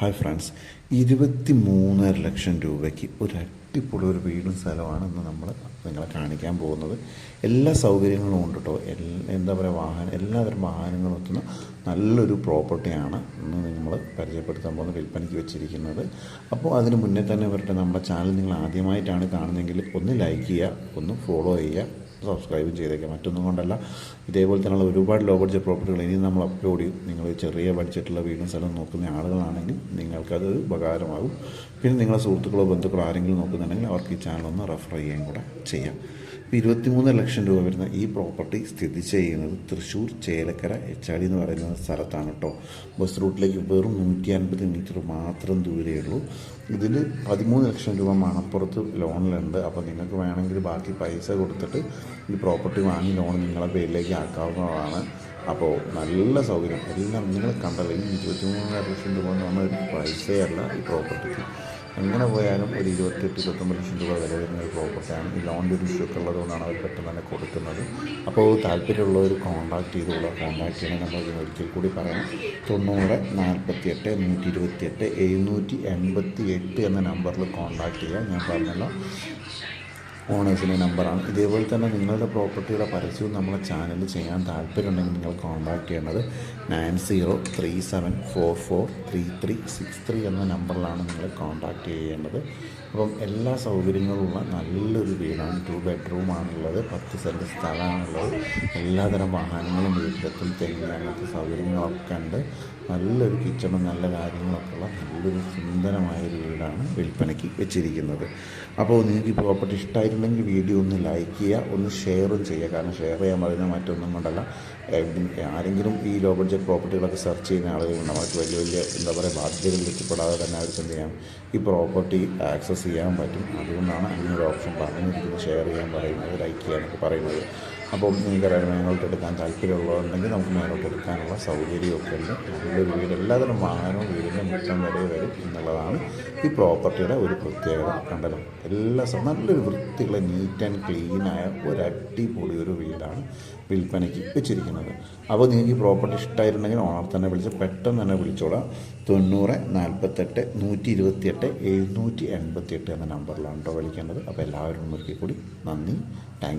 Hi friends ഇരുപത്തി മൂന്നര ലക്ഷം രൂപയ്ക്ക് ഒരു അടിപൊളി ഒരു വീടും സ്ഥലമാണ് ഇന്ന് നമ്മൾ നിങ്ങളെ കാണിക്കാൻ പോകുന്നത്. എല്ലാ സൗകര്യങ്ങളും ഉണ്ട് കേട്ടോ എന്താ പറയുക വാഹനം എല്ലാതരം വാഹനങ്ങളും എത്തുന്ന നല്ലൊരു പ്രോപ്പർട്ടിയാണ് ഇന്ന് നമ്മൾ പരിചയപ്പെടുത്താൻ പോകുന്ന വിൽപ്പനയ്ക്ക് വെച്ചിരിക്കുന്നത്. അപ്പോൾ അതിന് മുന്നേ തന്നെ വരട്ടെ നമ്മുടെ ചാനൽ നിങ്ങൾ ആദ്യമായിട്ടാണ് കാണുന്നതെങ്കിൽ ഒന്ന് ലൈക്ക് ചെയ്യുക ഒന്ന് ഫോളോ ചെയ്യുക. സബ്സ്ക്രൈബും ചെയ്തേക്കാം. മറ്റൊന്നും കൊണ്ടല്ല. ഇതേപോലെ തന്നെയുള്ള ഒരുപാട് ലോ ബഡ്ജറ്റ് പ്രോപ്പർട്ടികൾ ഇനി നമ്മൾ അപ്ലോഡ് ചെയ്യും. നിങ്ങൾ ചെറിയ ബഡ്ജറ്റുള്ള വീടും സ്ഥലം നോക്കുന്ന ആളുകളാണെങ്കിൽ നിങ്ങൾക്കത് ഉപകാരമാകും. പിന്നെ നിങ്ങളെ സുഹൃത്തുക്കളോ ബന്ധുക്കളോ ആരെങ്കിലും നോക്കുന്നുണ്ടെങ്കിൽ അവർക്ക് ഈ ചാനൽ ഒന്ന് റെഫർ ചെയ്യാൻ കൂടെ ചെയ്യാം. ഇപ്പോൾ ഇരുപത്തിമൂന്ന് ലക്ഷം രൂപ വരുന്ന ഈ പ്രോപ്പർട്ടി സ്ഥിതി ചെയ്യുന്നത് തൃശ്ശൂർ ചേലക്കര എച്ച് എച്ചാടി എന്ന് പറയുന്ന സ്ഥലത്താണ് കേട്ടോ. ബസ് റൂട്ടിലേക്ക് വെറും നൂറ്റി അൻപത് മീറ്റർ മാത്രം ദൂരെയുള്ളൂ ഇതിൽ പതിമൂന്ന് ലക്ഷം രൂപ മണപ്പുറത്ത് ലോണിലുണ്ട് അപ്പോൾ നിങ്ങൾക്ക് വേണമെങ്കിൽ ബാക്കി പൈസ കൊടുത്തിട്ട് ഈ പ്രോപ്പർട്ടി വാങ്ങി ലോൺ നിങ്ങളെ പേരിലേക്ക് ആക്കാവുന്നതാണ്. അപ്പോൾ നല്ല സൗകര്യം. എല്ലാം നിങ്ങൾ കണ്ടല്ലോ ഈ ഇരുപത്തി മൂന്നര ലക്ഷം രൂപ എന്ന് പറഞ്ഞ ഒരു പൈസയല്ല ഈ പ്രോപ്പർട്ടിക്ക്. എങ്ങനെ പോയാലും ഒരു ഇരുപത്തെട്ട് ഇരുപത്തൊമ്പത് ലക്ഷം രൂപ വില വരുന്ന ഒരു പ്രോപ്പർട്ടിയാണ്. ഈ ലോണിന്റെ ഒരു ഇഷ്യൂ ഒക്കെ ഉള്ളതുകൊണ്ടാണ് അവർ പെട്ടെന്ന് തന്നെ കൊടുക്കുന്നത്. അപ്പോൾ താല്പര്യമുള്ളവർ കോൺടാക്ട് ചെയ്തുള്ള കോൺടാക്ട് ചെയ്യണ നമ്പർ ഒരിക്കൽ കൂടി പറയാം. തൊണ്ണൂറ് നാൽപ്പത്തി എട്ട് നൂറ്റി ഇരുപത്തി എട്ട് എഴുന്നൂറ്റി എൺപത്തി എട്ട് എന്ന നമ്പറിൽ കോൺടാക്ട് ചെയ്യാം. ഞാൻ പറഞ്ഞല്ലോ. ഓണേഴ്സിന്റെ നമ്പറാണ്. ഇതേപോലെ തന്നെ നിങ്ങളുടെ പ്രോപ്പർട്ടിയുടെ പരസ്യവും നമ്മളെ ചാനലിൽ ചെയ്യാൻ താല്പര്യമുണ്ടെങ്കിൽ നിങ്ങൾ കോൺടാക്ട് ചെയ്യേണ്ടത് nine zero three seven four four three three six three എന്ന നമ്പറിലാണ് നിങ്ങൾ കോൺടാക്ട് ചെയ്യേണ്ടത്. അപ്പം എല്ലാ സൗകര്യങ്ങളുമുള്ള നല്ലൊരു വീടാണ്. ടു ബെഡ്റൂമാണുള്ളത് പത്ത് സെന്റ് സ്ഥലമാണുള്ളത്. എല്ലാതരം വാഹനങ്ങളും വീട്ടിലെത്തും തെങ്ങ് അങ്ങനത്തെ സൗകര്യങ്ങളൊക്കെ ഉണ്ട്. നല്ലൊരു കിച്ചണും നല്ല കാര്യങ്ങളൊക്കെ ഉള്ള നല്ലൊരു സുന്ദരമായൊരു വീടാണ് വിൽപ്പനയ്ക്ക് വെച്ചിരിക്കുന്നത്. അപ്പോൾ നിങ്ങൾക്ക് ഈ പ്രോപ്പർട്ടി ഇഷ്ടമായിട്ടുണ്ടെങ്കിൽ വീഡിയോ ഒന്ന് ലൈക്ക് ചെയ്യുക ഒന്ന് ഷെയറും ചെയ്യുക. കാരണം ഷെയർ ചെയ്യാൻ പറയുന്ന മറ്റൊന്നും കൊണ്ടല്ല. ആരെങ്കിലും ഈ ലോ ബഡ്ജറ്റ് പ്രോപ്പർട്ടികളൊക്കെ സെർച്ച് ചെയ്യുന്ന ആളുകളുണ്ട്. അവർക്ക് വലിയ വലിയ എന്താ പറയുക ബാധ്യതകളിൽ എത്തിപ്പെടാതെ തന്നെ അവർക്ക് എന്ത് ചെയ്യാം? ഈ പ്രോപ്പർട്ടി ആക്സസ് ചെയ്യാൻ പറ്റും. അതുകൊണ്ടാണ് അതിനൊരു ഓപ്ഷൻ പറഞ്ഞിരിക്കുന്നത്. ഷെയർ ചെയ്യാൻ പറയുന്നത് ലൈക്ക് ചെയ്യാനൊക്കെ പറയുന്നത്. അപ്പോൾ നിങ്ങൾക്കറിയാം മേലോട്ട് എടുക്കാൻ താല്പര്യമുള്ളതുണ്ടെങ്കിൽ നമുക്ക് മേലോട്ട് എടുക്കാനുള്ള സൗകര്യമൊക്കെ ഉണ്ട്. നല്ലൊരു വീട് എല്ലാത്തിനും വാഹനവും വീടിന്റെ മുറ്റം വരെ വരും എന്നുള്ളതാണ് ഈ പ്രോപ്പർട്ടിയുടെ ഒരു പ്രത്യേകത. കണ്ടല്ലോ? എല്ലാ നല്ലൊരു വൃത്തിയുള്ള നീറ്റ് ആൻഡ് ക്ലീനായ ഒരു അടിപൊളി ഒരു വീടാണ് വിൽപ്പനയ്ക്ക് വെച്ചിരിക്കുന്നത്. അപ്പോൾ നിങ്ങൾക്ക് ഈ പ്രോപ്പർട്ടി ഇഷ്ടമായിട്ടുണ്ടെങ്കിൽ ഓണർ തന്നെ വിളിച്ച് പെട്ടെന്ന് തന്നെ വിളിച്ചോളാം. തൊണ്ണൂറ് നാൽപ്പത്തെട്ട് നൂറ്റി ഇരുപത്തിയെട്ട് എഴുന്നൂറ്റി എൺപത്തിയെട്ട് എന്ന നമ്പറിലാണ് കേട്ടോ വിളിക്കേണ്ടത്. അപ്പോൾ എല്ലാവരും ഒരിക്കൽ കൂടി നന്ദി. താങ്ക്